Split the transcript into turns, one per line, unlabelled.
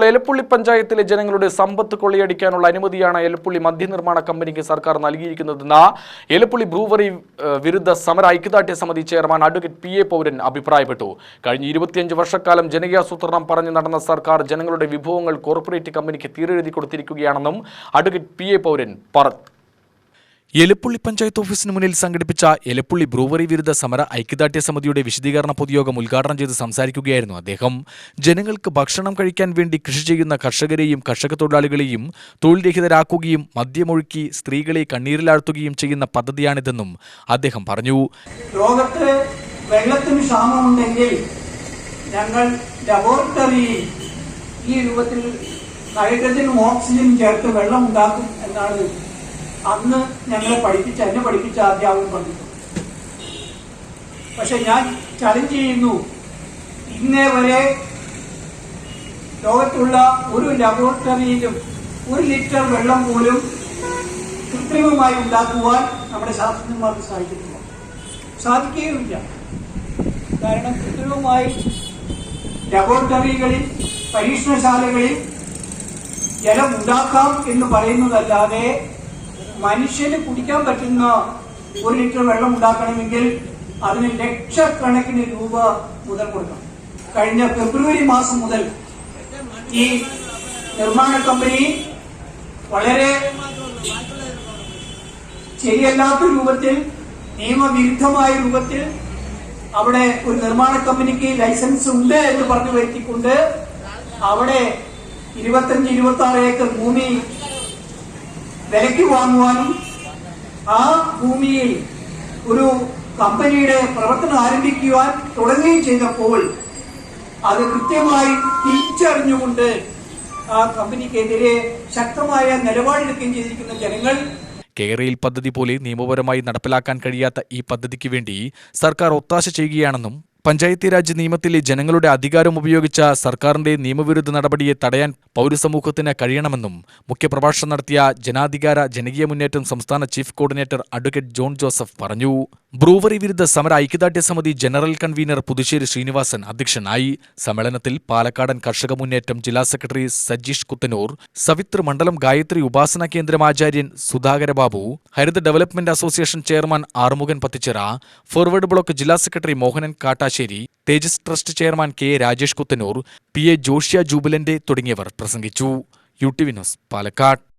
ഇപ്പോൾ എലപ്പുള്ളി പഞ്ചായത്തിലെ ജനങ്ങളുടെ സമ്പത്ത് കൊള്ളയടിക്കാനുള്ള അനുമതിയാണ് എലപ്പുള്ളി മദ്യനിർമ്മാണ കമ്പനിക്ക് സർക്കാർ നൽകിയിരിക്കുന്നതെന്ന് എലപ്പുള്ളി ബ്രൂവറി വിരുദ്ധ സമര ഐക്യദാർഢ്യ സമിതി ചെയർമാൻ അഡ്വക്കേറ്റ് പി എ പൗരൻ അഭിപ്രായപ്പെട്ടു കഴിഞ്ഞ ഇരുപത്തിയഞ്ച് വർഷക്കാലം ജനകീയാസൂത്രണം പറഞ്ഞു നടന്ന സർക്കാർ ജനങ്ങളുടെ വിഭവങ്ങൾ കോർപ്പറേറ്റ് കമ്പനിക്ക് തീരെഴുതി കൊടുത്തിരിക്കുകയാണെന്നും അഡ്വക്കേറ്റ് പി എ പൗരൻ പറഞ്ഞു എലിപ്പുള്ളി പഞ്ചായത്ത് ഓഫീസിന് മുന്നിൽ സംഘടിപ്പിച്ച എലിപ്പുള്ളി ബ്രൂവറി വിരുദ്ധ സമര ഐക്യദാർഢ്യ സമിതിയുടെ വിശദീകരണ പൊതുയോഗം ഉദ്ഘാടനം ചെയ്ത് സംസാരിക്കുകയായിരുന്നു അദ്ദേഹം ജനങ്ങൾക്ക് ഭക്ഷണം കഴിക്കാൻ വേണ്ടി കൃഷി ചെയ്യുന്ന കർഷകരെയും കർഷക തൊഴിലാളികളെയും തൊഴിൽരഹിതരാക്കുകയും മദ്യമൊഴുക്കി സ്ത്രീകളെ കണ്ണീരിലാഴ്ത്തുകയും ചെയ്യുന്ന പദ്ധതിയാണിതെന്നും അദ്ദേഹം പറഞ്ഞു
വെള്ളത്തിന് ക്ഷാമമുണ്ടെങ്കിൽ ഞങ്ങൾ ലബോറട്ടറിയിൽ ഈ രൂപത്തിൽ ഹൈഡ്രജനും ഓക്സിജനും ചേർത്ത് വെള്ളം ഉണ്ടാക്കും എന്നാണ് അന്ന് ഞങ്ങളെ പഠിപ്പിച്ച എന്നെ പഠിപ്പിച്ച അധ്യാപകൻ പഠിപ്പിച്ചു പക്ഷെ ഞാൻ ചലഞ്ച് ചെയ്യുന്നു ഇന്നേ വരെ ലോകത്തുള്ള ഒരു ലബോറട്ടറിയിലും ഒരു ലിറ്റർ വെള്ളം പോലും കൃത്രിമമായി ഉണ്ടാക്കുവാൻ നമ്മുടെ ശാസ്ത്രജ്ഞന്മാർക്ക് സാധിക്കുന്നില്ല സാധിക്കുകയുമില്ല കാരണം കൃത്രിമമായി ലബോറട്ടറികളിൽ പരീക്ഷണശാലകളിൽ ജലം ഉണ്ടാക്കാം എന്ന് പറയുന്നതല്ലാതെ മനുഷ്യന് കുടിക്കാൻ പറ്റുന്ന ഒരു ലിറ്റർ വെള്ളം ഉണ്ടാക്കണമെങ്കിൽ അതിന് ലക്ഷക്കണക്കിന് രൂപ മുതൽ കൊടുക്കണം കഴിഞ്ഞ ഫെബ്രുവരി മാസം മുതൽ ഈ നിർമ്മാണ കമ്പനി വളരെ ശരിയല്ലാത്ത രൂപത്തിൽ നിയമവിരുദ്ധമായ രൂപത്തിൽ അവിടെ ഒരു നിർമ്മാണ കമ്പനിക്ക് ലൈസൻസ് ഉണ്ട് എന്ന് പറഞ്ഞു വരുത്തിക്കൊണ്ട് അവിടെ ഇരുപത്തിയഞ്ച് ഇരുപത്തി ആറ് ഏക്കർ ഭൂമി വിലയ്ക്ക് വാങ്ങുവാനും ആ ഭൂമിയിൽ ഒരു കമ്പനിയുടെ പ്രവർത്തനം ആരംഭിക്കുവാൻ തുടങ്ങുകയും ചെയ്തപ്പോൾ അത് കൃത്യമായി തിരിച്ചറിഞ്ഞുകൊണ്ട് ആ കമ്പനിക്കെതിരെ ശക്തമായ നിലപാടെടുക്കുകയും ചെയ്തിരിക്കുന്ന ജനങ്ങൾ
കേരയിൽ പദ്ധതി പോലെ നിയമപരമായി നടപ്പിലാക്കാൻ കഴിയാത്ത ഈ പദ്ധതിക്ക് വേണ്ടി സർക്കാർ ഒത്താശ ചെയ്യുകയാണെന്നും പഞ്ചായത്തി രാജ് നിയമത്തിലെ ജനങ്ങളുടെ അധികാരം ഉപയോഗിച്ച സർക്കാരിന്റെ നിയമവിരുദ്ധ നടപടിയെ തടയാൻ പൗരസമൂഹത്തിന് കഴിയണമെന്നും മുഖ്യപ്രഭാഷണം നടത്തിയ ജനാധികാര ജനകീയ മുന്നേറ്റം സംസ്ഥാന chief coordinator advocate John Joseph പറഞ്ഞു ബ്രൂവറി വിരുദ്ധ സമര ഐക്യദാർഢ്യ സമിതി ജനറൽ കൺവീനർ പുതുശ്ശേരി ശ്രീനിവാസൻ അധ്യക്ഷനായി സമ്മേളനത്തിൽ പാലക്കാടൻ കർഷക മുന്നേറ്റം ജില്ലാ സെക്രട്ടറി സജീഷ് കുത്തനൂർ സവിത്ര മണ്ഡലം ഗായത്രി ഉപാസന കേന്ദ്രം ആചാര്യൻ Sudhakara Babu Haritha development association chairman Arumukhan Pathichira forward bloc ജില്ലാ secretary Mohanan Kattassery Tejas trust chairman K Rajesh Kuthanur P A ജോഷിയ ജൂബിലന്റെ തുടങ്ങിയവർ പ്രസംഗിച്ചു യു ടി വിനോസ് പാലക്കാട്